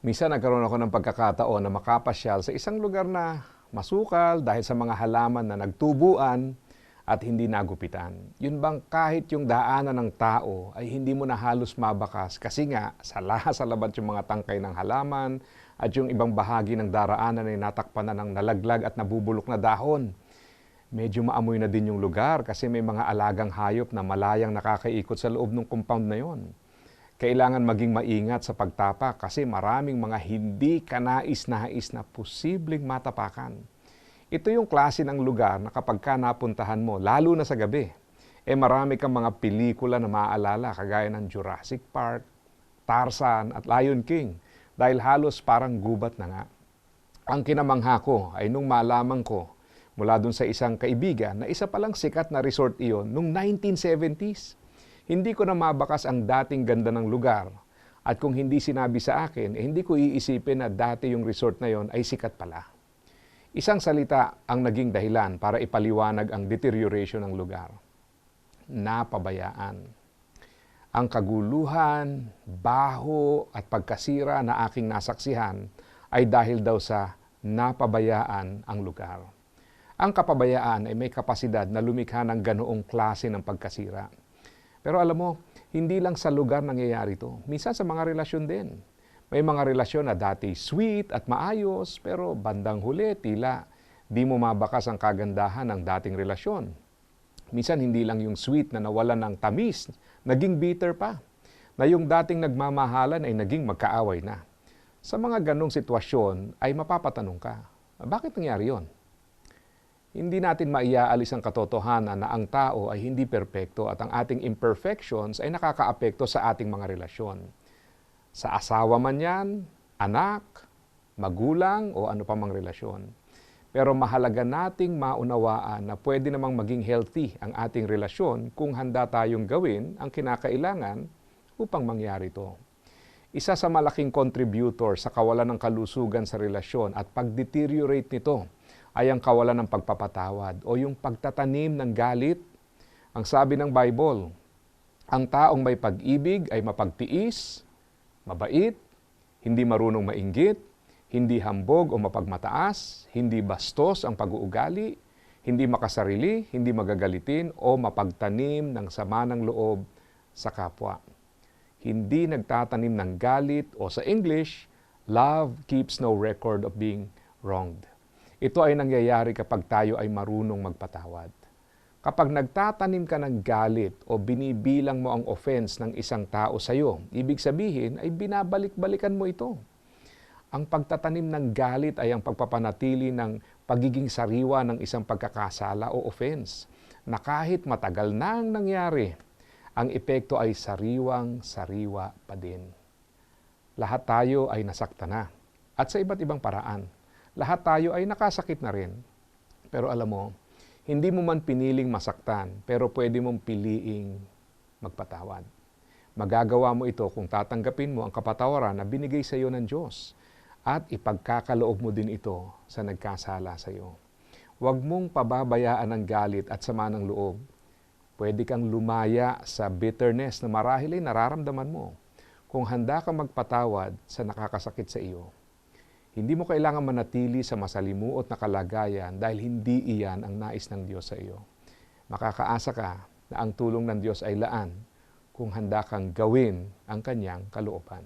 Minsan nagkaroon ako ng pagkakataon na makapasyal sa isang lugar na masukal dahil sa mga halaman na nagtubuan at hindi nagupitan. Yun bang kahit yung daanan ng tao ay hindi mo na halos mabakas kasi nga sa lahat sa labat yung mga tangkay ng halaman at yung ibang bahagi ng daraanan ay natakpan na ng nalaglag at nabubulok na dahon. Medyo maamoy na din yung lugar kasi may mga alagang hayop na malayang nakakaikot sa loob ng compound na yon. Kailangan maging maingat sa pagtapak kasi maraming mga hindi kanais-nais na posibleng matapakan. Ito yung klase ng lugar na kapag ka napuntahan mo, lalo na sa gabi, eh marami kang mga pelikula na maaalala kagaya ng Jurassic Park, Tarzan at Lion King dahil halos parang gubat na nga. Ang kinamangha ko ay nung malaman ko mula dun sa isang kaibigan na isa palang sikat na resort iyon nung 1970s. Hindi ko na mabakas ang dating ganda ng lugar. At kung hindi sinabi sa akin, eh, hindi ko iisipin na dati yung resort na yon ay sikat pala. Isang salita ang naging dahilan para ipaliwanag ang deterioration ng lugar. Napabayaan. Ang kaguluhan, baho at pagkasira na aking nasaksihan ay dahil daw sa napabayaan ang lugar. Ang kapabayaan ay may kapasidad na lumikha ng ganoong klase ng pagkasira. Pero alam mo, hindi lang sa lugar nangyayari ito. Minsan sa mga relasyon din. May mga relasyon na dati sweet at maayos, pero bandang huli, tila di mo mabakas ang kagandahan ng dating relasyon. Minsan hindi lang yung sweet na nawalan ng tamis, naging bitter pa. Na yung dating nagmamahalan ay naging magkaaway na. Sa mga ganong sitwasyon ay mapapatanong ka, bakit nangyari yon? Hindi natin maiaalis ang katotohanan na ang tao ay hindi perpekto at ang ating imperfections ay nakakaapekto sa ating mga relasyon. Sa asawa man yan, anak, magulang o ano pa mang relasyon. Pero mahalaga nating maunawaan na pwede namang maging healthy ang ating relasyon kung handa tayong gawin ang kinakailangan upang mangyari ito. Isa sa malaking contributor sa kawalan ng kalusugan sa relasyon at pag-deteriorate nito ay ang kawalan ng pagpapatawad o yung pagtatanim ng galit. Ang sabi ng Bible, ang taong may pag-ibig ay mapagtiis, mabait, hindi marunong mainggit, hindi hambog o mapagmataas, hindi bastos ang pag-uugali, hindi makasarili, hindi magagalitin o mapagtanim ng sama ng loob sa kapwa. Hindi nagtatanim ng galit o sa English, love keeps no record of being wronged. Ito ay nangyayari kapag tayo ay marunong magpatawad. Kapag nagtatanim ka ng galit o binibilang mo ang offense ng isang tao sa iyo, ibig sabihin ay binabalik-balikan mo ito. Ang pagtatanim ng galit ay ang pagpapanatili ng pagiging sariwa ng isang pagkakasala o offense na kahit matagal na ang nangyari, ang epekto ay sariwang-sariwa pa din. Lahat tayo ay nasakta na at sa iba't ibang paraan lahat tayo ay nakasakit na rin. Pero alam mo, hindi mo man piniling masaktan, pero pwede mong piliing magpatawad. Magagawa mo ito kung tatanggapin mo ang kapatawaran na binigay sa iyo ng Diyos at ipagkakaloob mo din ito sa nagkasala sa iyo. Huwag mong pababayaan ang galit at sama ng loob. Pwede kang lumaya sa bitterness na marahil ay nararamdaman mo kung handa kang magpatawad sa nakakasakit sa iyo. Hindi mo kailangan manatili sa masalimuot na kalagayan dahil hindi iyan ang nais ng Diyos sa iyo. Makakaasa ka na ang tulong ng Diyos ay laan kung handa kang gawin ang kanyang kalooban.